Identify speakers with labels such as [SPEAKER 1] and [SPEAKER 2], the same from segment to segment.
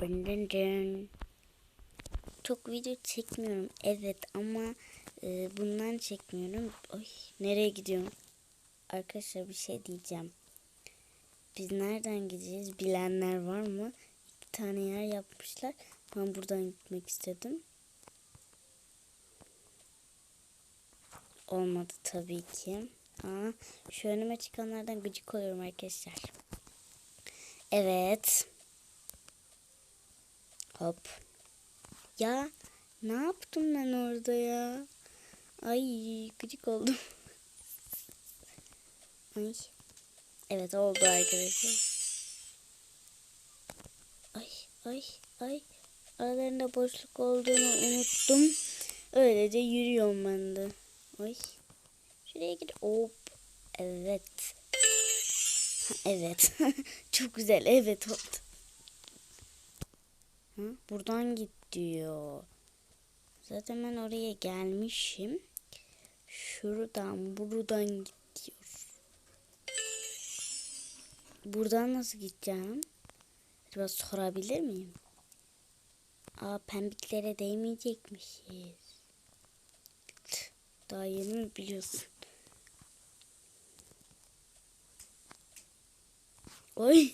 [SPEAKER 1] Dın dın dın. Çok video çekmiyorum evet ama e, bundan çekmiyorum. Oy nereye gidiyorum? Arkadaşlar bir şey diyeceğim. Biz nereden gideceğiz bilenler var mı? İki tane yer yapmışlar. Ben buradan gitmek istedim. Olmadı tabii ki. Aa, şu önüme çıkanlardan gıcık oluyorum arkadaşlar. Evet. Hop. Ya ne yaptım ben orada ya? Ay gıcık oldum. Ay. Evet oldu arkadaşlar. Ay ay ay. Aralarında boşluk olduğunu unuttum. Öylece yürüyorum ben de. Ay. Şuraya gir. Hop. Evet. Evet. Çok güzel. Evet oldu. Hı? Buradan git diyor. Zaten ben oraya gelmişim. Şuradan buradan git diyor. Buradan nasıl gideceğim? Acaba sorabilir miyim? Aa pembiklere değmeyecekmişiz. Daha yeni biliyorsun? Oy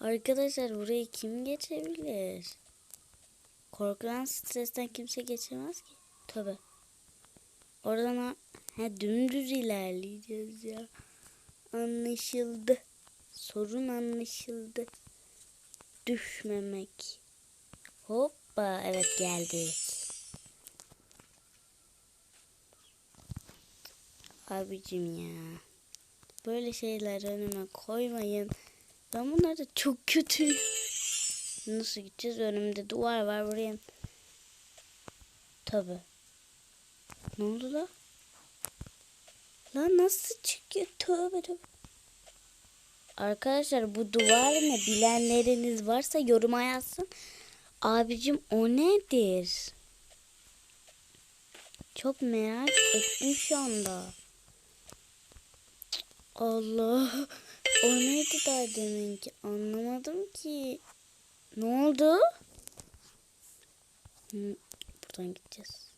[SPEAKER 1] arkadaşlar burayı kim geçebilir? Korkudan stresten kimse geçemez ki. Tabi. Oradan ha, he, dümdüz ilerleyeceğiz ya. Anlaşıldı. Sorun anlaşıldı. Düşmemek. Hoppa evet geldik. Abicim ya. Böyle şeyler önüme koymayın. Ben bunlarda çok kötüyüm. Nasıl gideceğiz? Önümde duvar var buraya. Tabi. Ne oldu la? Lan nasıl çıkıyor? Tövbe tövbe. Arkadaşlar bu duvar ne? Bilenleriniz varsa yoruma yazsın. Abicim o nedir? Çok merak ettim şu anda. Allah. O neydi daha deminki? Anlamadım ki. Ne oldu? Hı, buradan gideceğiz.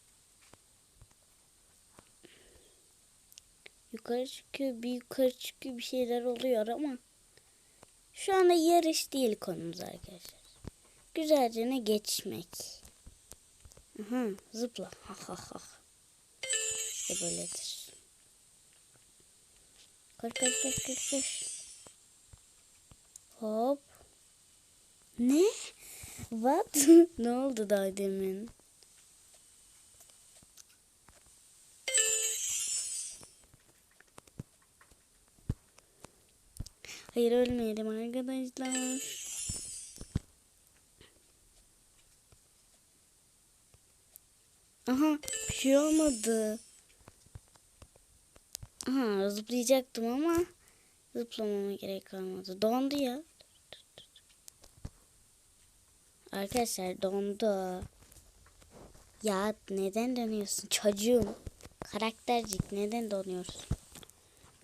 [SPEAKER 1] Yukarı çıkıyor, bir yukarı çıkıyor bir şeyler oluyor ama şu anda yarış değil konumuz arkadaşlar. Güzelce ne geçmek. Aha, zıpla. Ha ha ha. İşte böyledir. Koş koş koş koş. Hop. Ne? What? ne oldu daha demin? Hayır ölmeyelim arkadaşlar. Aha bir şey olmadı. Aha zıplayacaktım ama zıplamama gerek kalmadı. Dondu ya. Arkadaşlar dondu. Ya neden dönüyorsun çocuğum? Karaktercik neden donuyorsun?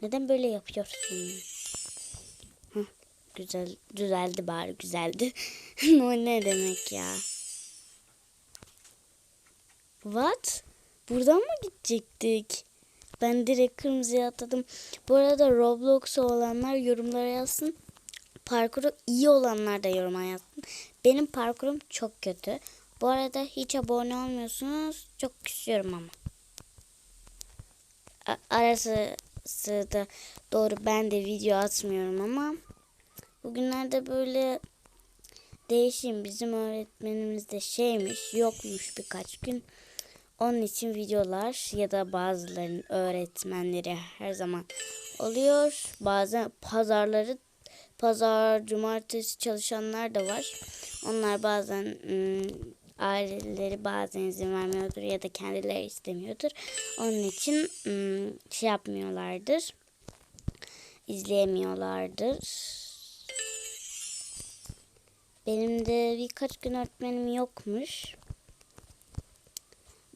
[SPEAKER 1] Neden böyle yapıyorsun? Hah, güzel düzeldi bari güzeldi. o ne demek ya? What? Buradan mı gidecektik? Ben direkt kırmızıya atladım. Bu arada Roblox olanlar yorumlara yazsın. Parkuru iyi olanlar da yoruma yazsın. Benim parkurum çok kötü. Bu arada hiç abone olmuyorsunuz. Çok küsüyorum ama. A- arası sırada doğru ben de video atmıyorum ama bugünlerde böyle değişim bizim öğretmenimiz de şeymiş yokmuş birkaç gün. Onun için videolar ya da bazılarının öğretmenleri her zaman oluyor. Bazen pazarları pazar, cumartesi çalışanlar da var. Onlar bazen ım, aileleri bazen izin vermiyordur ya da kendileri istemiyordur. Onun için ım, şey yapmıyorlardır. izleyemiyorlardır. Benim de birkaç gün öğretmenim yokmuş.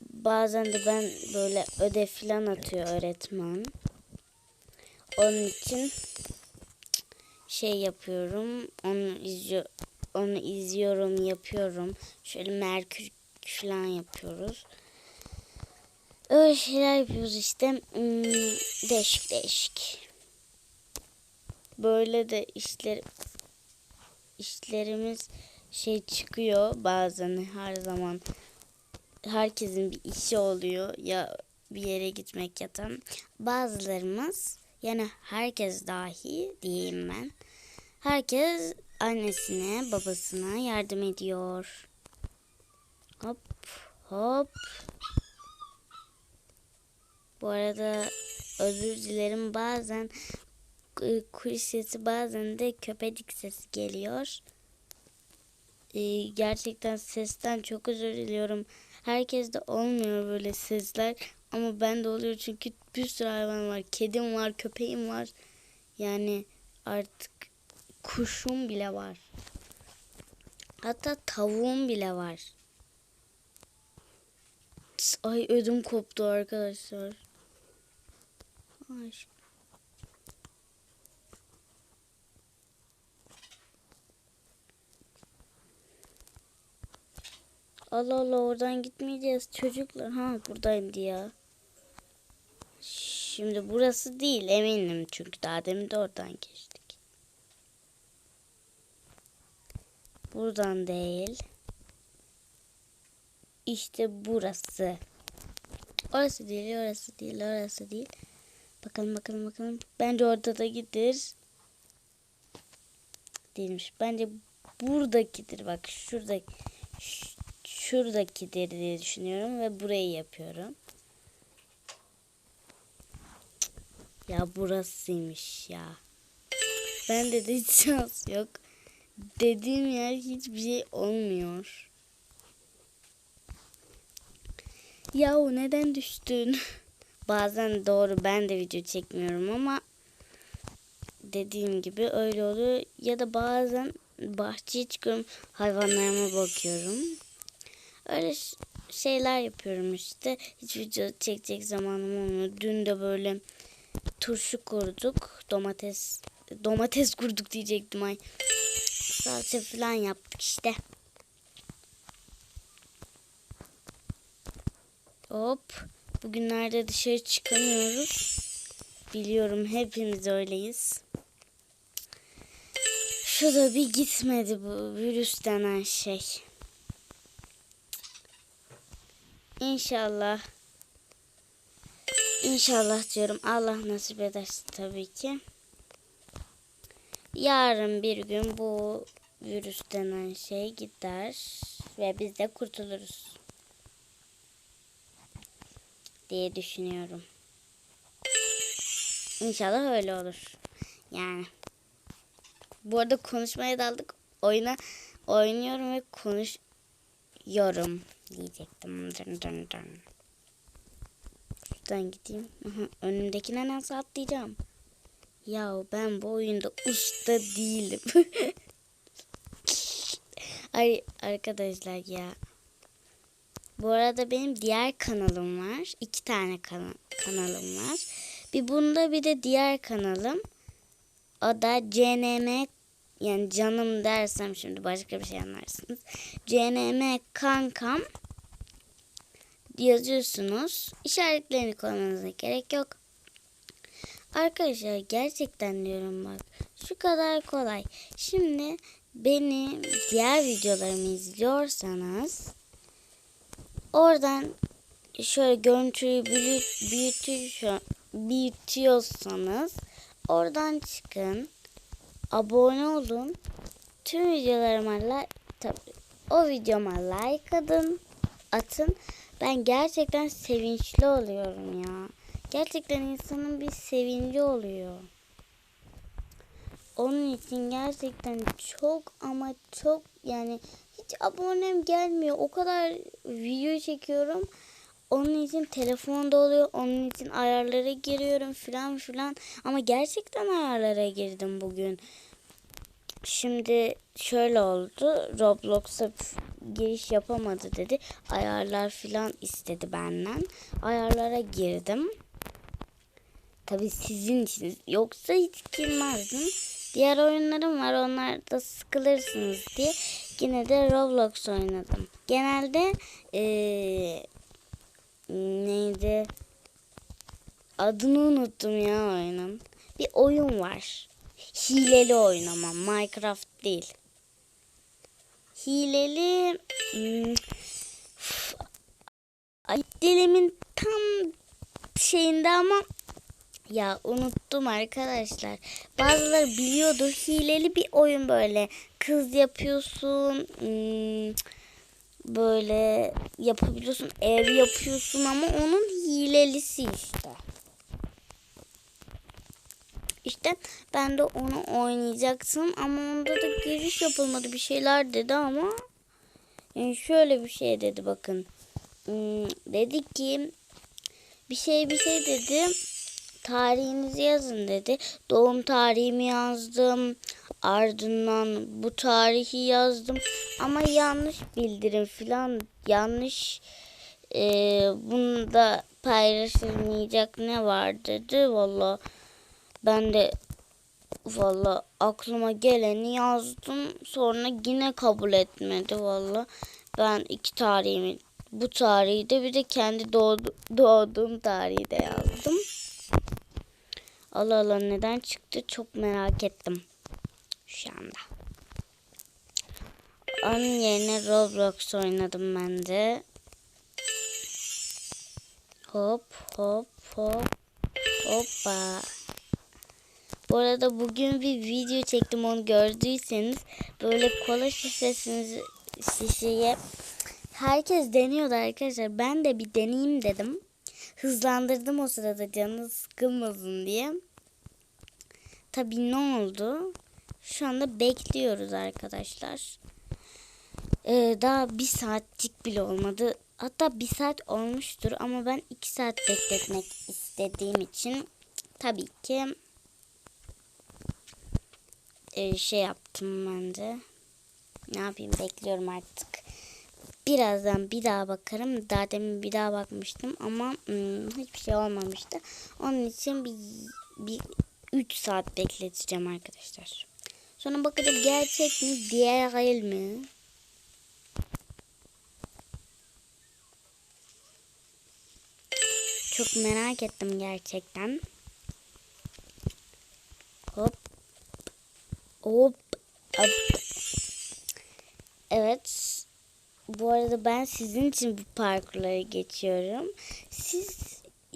[SPEAKER 1] Bazen de ben böyle ödev falan atıyor öğretmen. Onun için şey yapıyorum. Onu izliyor onu izliyorum, yapıyorum. Şöyle Merkür falan yapıyoruz. Öyle şeyler yapıyoruz işte. Hmm, değişik değişik. Böyle de işler işlerimiz şey çıkıyor bazen her zaman herkesin bir işi oluyor ya bir yere gitmek ya bazılarımız yani herkes dahi diyeyim ben herkes annesine babasına yardım ediyor hop hop bu arada özür dilerim bazen e, kuş sesi bazen de köpek sesi geliyor. Ee, gerçekten sesten çok özür diliyorum. Herkes de olmuyor böyle sesler ama ben de oluyor çünkü bir sürü hayvan var. Kedim var, köpeğim var. Yani artık kuşum bile var. Hatta tavuğum bile var. Ay ödüm koptu arkadaşlar. Ay. Allah Allah oradan gitmeyeceğiz çocuklar. Ha buradaydı ya. Şimdi burası değil eminim çünkü daha demin de oradan geçtik. Buradan değil. İşte burası. Orası değil, orası değil, orası değil. Bakalım bakalım bakalım. Bence orada da gidir. Değilmiş. Bence buradakidir. Bak şuradaki. Şuradakidir diye düşünüyorum ve burayı yapıyorum. Ya burasıymış ya. Ben de hiç şans yok. Dediğim yer hiçbir şey olmuyor. Yahu neden düştün? Bazen doğru ben de video çekmiyorum ama dediğim gibi öyle oluyor. Ya da bazen bahçeye çıkıyorum hayvanlarıma bakıyorum. Öyle şeyler yapıyorum işte. Hiç video çekecek zamanım olmuyor. Dün de böyle turşu kurduk. Domates domates kurduk diyecektim ay. Salça falan yaptık işte. Hop. Bugünlerde dışarı çıkamıyoruz. Biliyorum hepimiz öyleyiz. Şu da bir gitmedi bu virüs denen şey. İnşallah. İnşallah diyorum. Allah nasip ederse tabii ki. Yarın bir gün bu virüs denen şey gider ve biz de kurtuluruz diye düşünüyorum. İnşallah öyle olur. Yani. Bu arada konuşmaya daldık. Oyuna oynuyorum ve konuşuyorum diyecektim. Dın dın dın. Şuradan gideyim. Aha, önümdekine nasıl atlayacağım? Ya ben bu oyunda usta değilim. Ay arkadaşlar ya. Bu arada benim diğer kanalım var. İki tane kana kanalım var. Bir bunda bir de diğer kanalım. O da CNM yani canım dersem şimdi başka bir şey anlarsınız. CNM kankam yazıyorsunuz. İşaretlerini koymanıza gerek yok. Arkadaşlar gerçekten diyorum bak. Şu kadar kolay. Şimdi benim diğer videolarımı izliyorsanız oradan şöyle görüntüyü büyüt, büyütüyor, büyütüyorsanız oradan çıkın. Abone olun. Tüm videolarıma like, o videoma like atın. Atın. Ben gerçekten sevinçli oluyorum ya. Gerçekten insanın bir sevinci oluyor. Onun için gerçekten çok ama çok yani hiç abonem gelmiyor. O kadar video çekiyorum. Onun için telefonda oluyor. Onun için ayarlara giriyorum filan filan. Ama gerçekten ayarlara girdim bugün. Şimdi şöyle oldu. Roblox'a giriş yapamadı dedi. Ayarlar filan istedi benden. Ayarlara girdim. Tabii sizin için. Yoksa hiç girmezdim. Diğer oyunlarım var. Onlarda sıkılırsınız diye yine de Roblox oynadım. Genelde ee, neydi? Adını unuttum ya oyunun. Bir oyun var. Hileli oyun ama Minecraft değil. Hileli hmm, dilimin tam şeyinde ama ya unuttum arkadaşlar. Bazıları biliyordur. Hileli bir oyun böyle. Kız yapıyorsun. hmm, böyle yapabiliyorsun. Ev yapıyorsun ama onun hilelisi işte. İşte ben de onu oynayacaktım ama onda da giriş yapılmadı bir şeyler dedi ama yani şöyle bir şey dedi bakın. Hmm, dedi ki bir şey bir şey dedi. Tarihinizi yazın dedi. Doğum tarihimi yazdım. Ardından bu tarihi yazdım. Ama yanlış bildirim falan yanlış e, bunda paylaşılmayacak ne var dedi. Valla ben de valla aklıma geleni yazdım. Sonra yine kabul etmedi valla. Ben iki tarihimi bu tarihi de bir de kendi doğdu, doğduğum tarihi de yazdım. Allah Allah neden çıktı çok merak ettim şu anda. Onun yerine Roblox oynadım ben de. Hop hop hop hoppa. Bu arada bugün bir video çektim onu gördüyseniz böyle kola şişesiniz şişeye herkes deniyordu arkadaşlar. Ben de bir deneyeyim dedim. Hızlandırdım o sırada canı sıkılmasın diye. Tabii ne oldu? Şu anda bekliyoruz arkadaşlar. Ee, daha bir saatlik bile olmadı. Hatta bir saat olmuştur ama ben iki saat bekletmek istediğim için tabii ki e, şey yaptım ben de. Ne yapayım bekliyorum artık. Birazdan bir daha bakarım. Daha demin bir daha bakmıştım ama hmm, hiçbir şey olmamıştı. Onun için bir, bir 3 saat bekleteceğim arkadaşlar. Sonra bakacağım gerçek mi değil mi? Çok merak ettim gerçekten. Hop. Hop. Hop. Evet. Bu arada ben sizin için bu parkurları geçiyorum. Siz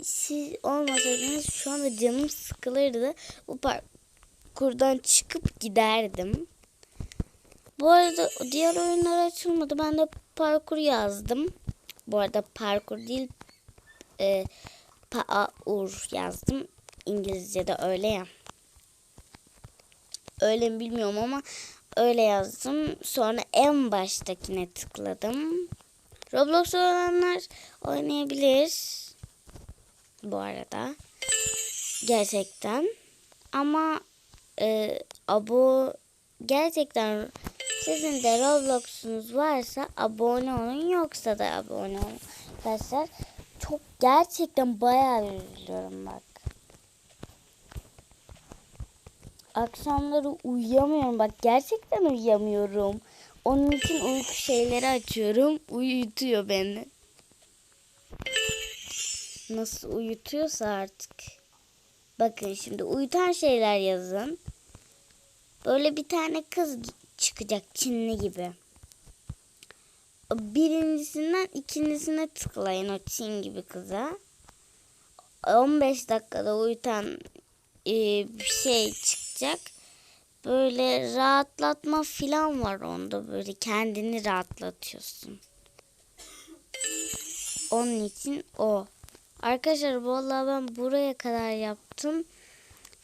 [SPEAKER 1] siz olmasaydınız şu anda canım sıkılırdı. Bu parkurdan çıkıp giderdim. Bu arada diğer oyunlar açılmadı. Ben de parkur yazdım. Bu arada parkur değil e, paur yazdım. İngilizce'de öyle ya. Öyle mi bilmiyorum ama öyle yazdım. Sonra en baştakine tıkladım. Roblox olanlar oynayabilir. Bu arada. Gerçekten. Ama e, abo gerçekten sizin de Roblox'unuz varsa abone olun yoksa da abone olun. Arkadaşlar çok gerçekten bayağı üzülüyorum bak. Akşamları uyuyamıyorum bak gerçekten uyuyamıyorum. Onun için uyku şeyleri açıyorum. Uyutuyor beni. Nasıl uyutuyorsa artık. Bakın şimdi uyutan şeyler yazın. Böyle bir tane kız çıkacak Çinli gibi. Birincisinden ikincisine tıklayın o Çin gibi kıza. 15 dakikada uyutan bir şey çıkacak. Böyle rahatlatma filan var onda böyle kendini rahatlatıyorsun. Onun için o. Arkadaşlar vallahi ben buraya kadar yaptım.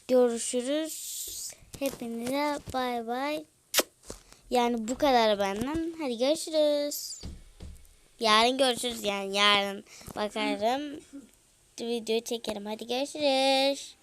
[SPEAKER 1] Görüşürüz. Hepinize bay bay. Yani bu kadar benden. Hadi görüşürüz. Yarın görüşürüz yani yarın bakarım. Videoyu çekerim. Hadi görüşürüz.